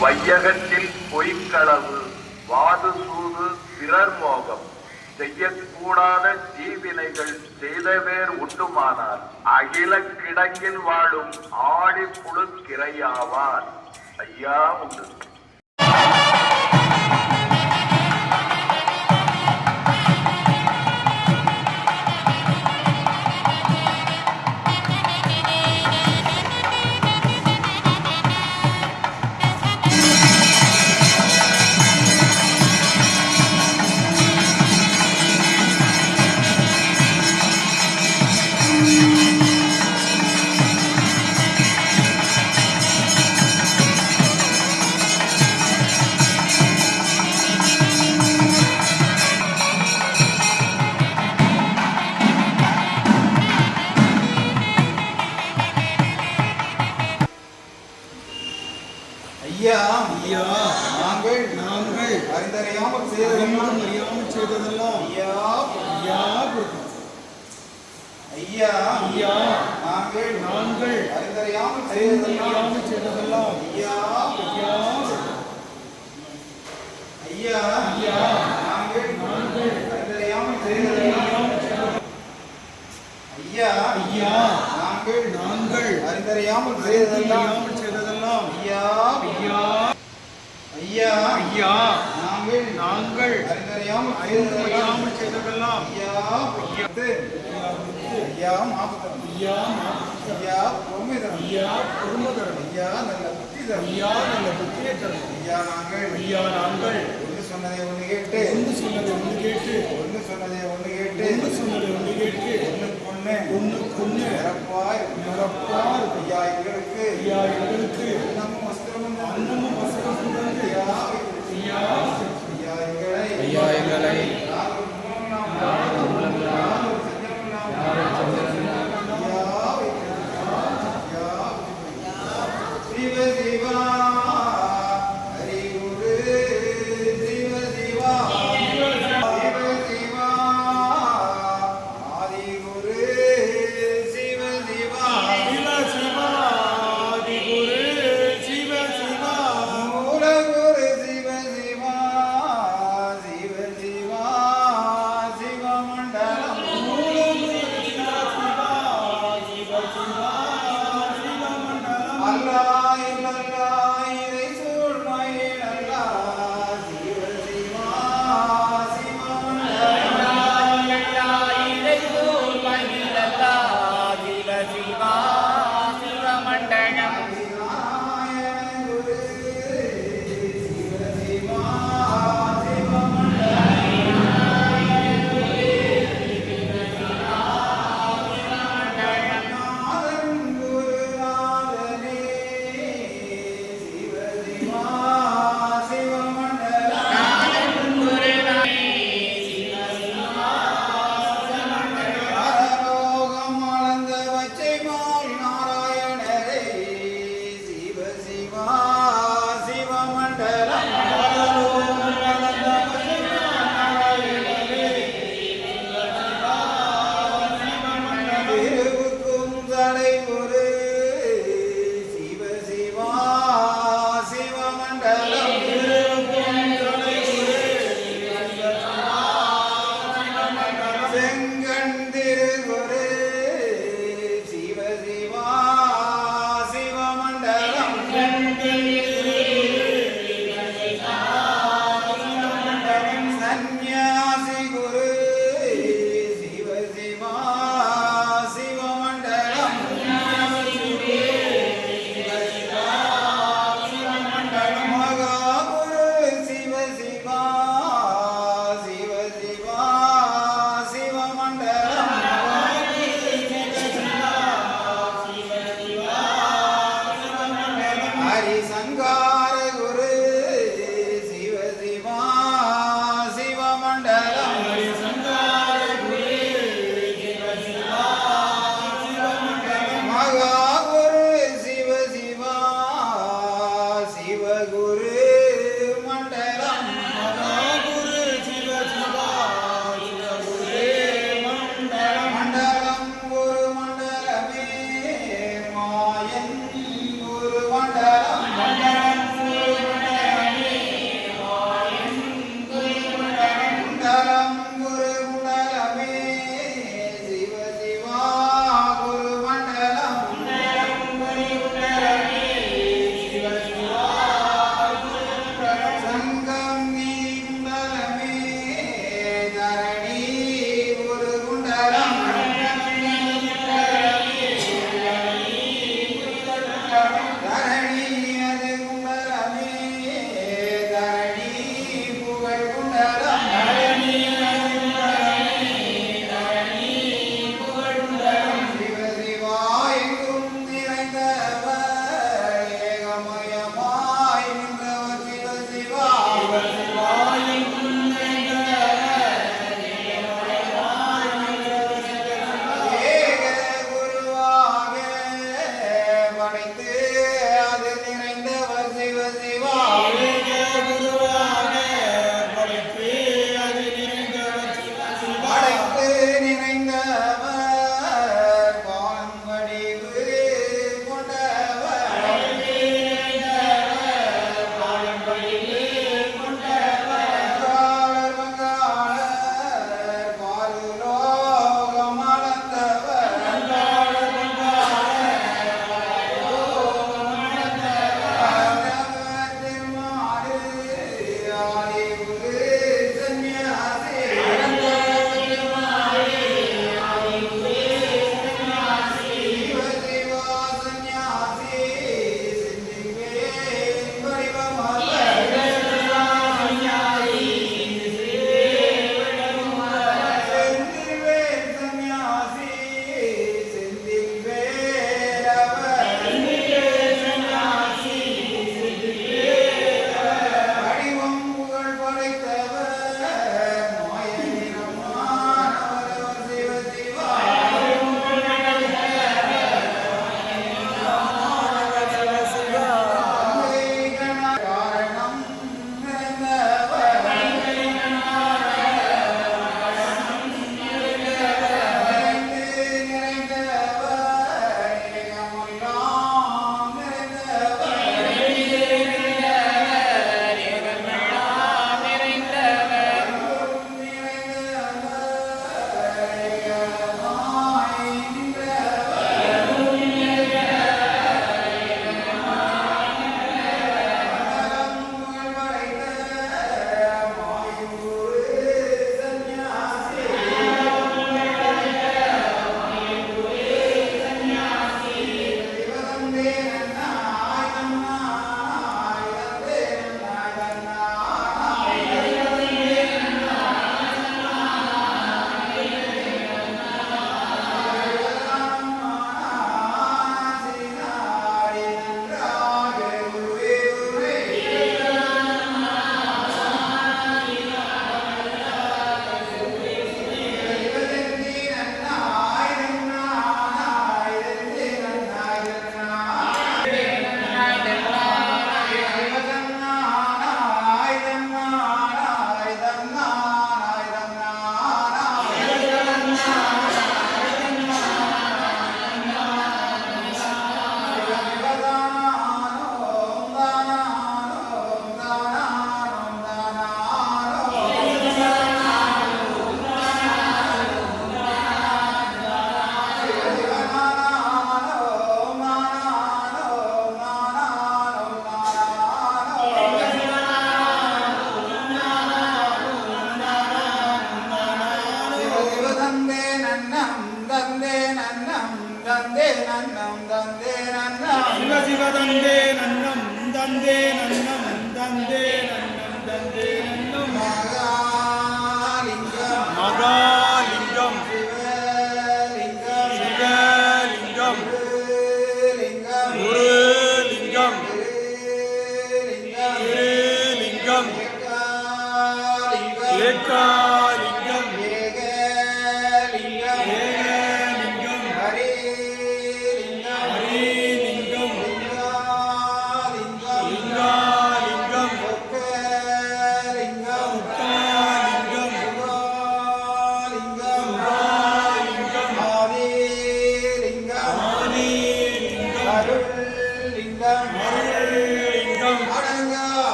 வையகத்தில் பொய்க்களவு வாது சூது பிறர் மோகம். செய்யக்கூடாத தீவினைகள் செய்தவேர் உண்டுமானார் அகில கிடங்கில் வாழும் ஆடி புழுக்கிரையாவார். ஐயா உண்டு. ஐயா ஐயா நாங்கள் நாங்கள் அறிந்தறியாமல் செய்ததெல்லாம் அறியாமல் செய்ததெல்லாம் ஐயா ஐயா கொடுக்கும் ஐயா ஐயா நாங்கள் நாங்கள் அறிந்தறியாமல் செய்ததெல்லாம் செய்ததெல்லாம் ஐயா ஐயா ஐயா ஐயா நாங்கள் நாங்கள் அறிந்தறியாமல் செய்ததெல்லாம் ஐயா ஐயா நாங்கள் நாங்கள் அறிந்தறியாமல் செய்ததெல்லாம் செய்ததெல்லாம் ஐயா. ஐயா. ஐயா. ஐயா. நாங்கள் நாங்கள் அறிந்தறியாமல் அறிந்தும் செய்ததெல்லாம் ஐயா. ஐயா மாபத்தரம் ஐயா ஐயா பொறுமை தரம் ஐயா பொறுமதரன் ஐயா நல்ல புத்தி தரம் ஐயா நல்ல புத்தியை தரும் ஐயா நாங்கள். ஐயா நாங்கள். ஒன்று சொன்னதை ஒன்று கேட்டு. ஒன்று சொன்னதை ஒன்று கேட்டு. ஒன்று சொன்னதை ஒன்று கேட்டு ஒன்று சொன்னதை ஒன்று கேட்டு ஒன்றுக்கு ஒன்று ஒன்றுக்கு ஒன்று நிரப்பாய் நிரப்பார்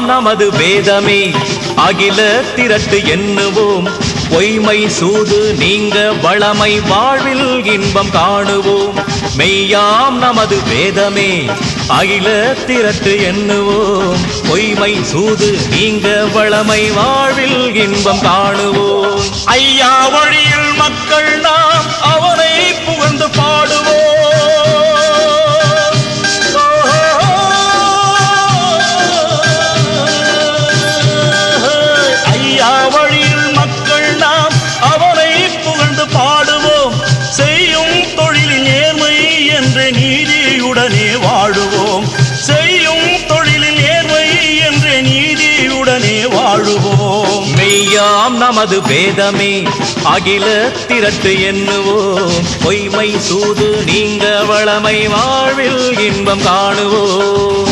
நாம் நமது வேதமே. அகில திரட்டு எண்ணுவோம். பொய்மை சூது நீங்க வளமை வாழ்வில் இன்பம் காணுவோம். மெய்யாம் நமது வேதமே. அகில திரட்டு எண்ணுவோம். பொய்மை சூது நீங்க வளமை வாழ்வில் இன்பம் காணுவோம். ஐயா வழியில் மக்கள் நாம் அவனை புகழ்ந்து பாடுவோம். நமது வேதமே. அகில திரட்டு எண்ணுவோம் பொய்மை சூது நீங்க வளமை வாழ்வில் இன்பம் காணுவோம்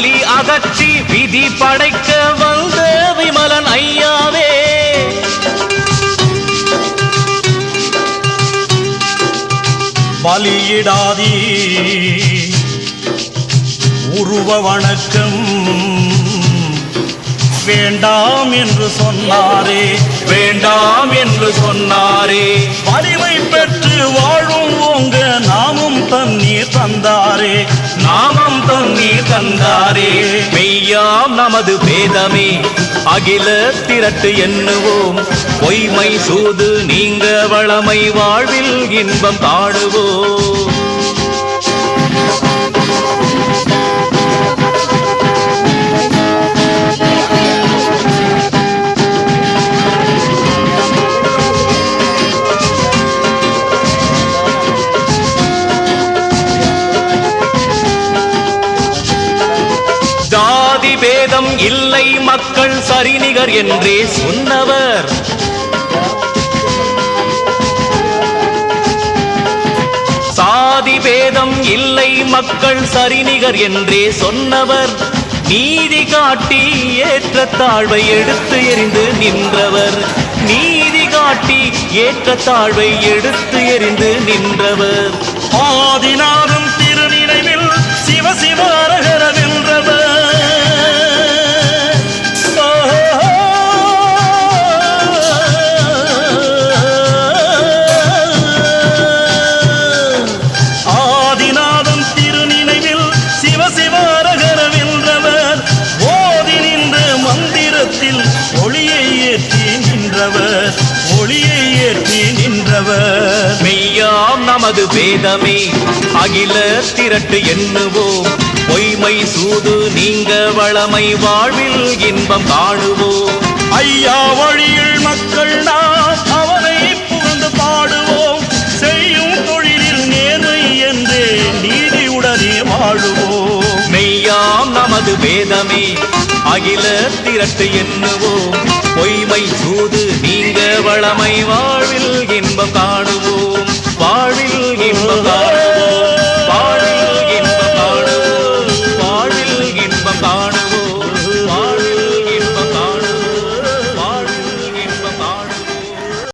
கலி அகற்றி விதி படைக்க வந்த விமலன் ஐயாவே. பலியிடாதீ உருவ வணக்கம். வேண்டாம் என்று சொன்னாரே வேண்டாம் என்று சொன்னாரே. வலிமை பெற்று வாழும் உங்க நாமும் தண்ணீர் தந்தாரே நாமம் தண்ணீர் தந்தாரே. மெய்யாம் நமது வேதமே அகில திரட்டு எண்ணுவோம். பொய்மை சூது நீங்க வளமை வாழ்வில் இன்பம் தாடுவோம் சரிநிகர் என்றே சொன்னவர் சாதி பேதம் இல்லை மக்கள் சரிநிகர் என்றே சொன்னவர். நீதி காட்டி ஏற்ற தாழ்வை எடுத்து எறிந்து நின்றவர். நீதி காட்டி ஏற்ற தாழ்வை எடுத்து எறிந்து நின்றவர். ஆதிநாதம் திருநினைவில் சிவ நமது வேதமே. அகில திரட்டு எண்ணுவோம். பொய்மை சூது நீங்க வளமை வாழ்வில் இன்பம் காணுவோம். ஐயா வழியில் மக்கள் நாம் அவனை புகழ்ந்து பாடுவோம். செய்யும் தொழிலில் நேர்மை என்றே நீதியுடனே வாழுவோம். மெய்யாம் நமது வேதமே. அகில திரட்டு எண்ணுவோம். பொய்மை சூது நீங்க வளமை வாழ்வில் இன்பம் காணுவோம். Dream about.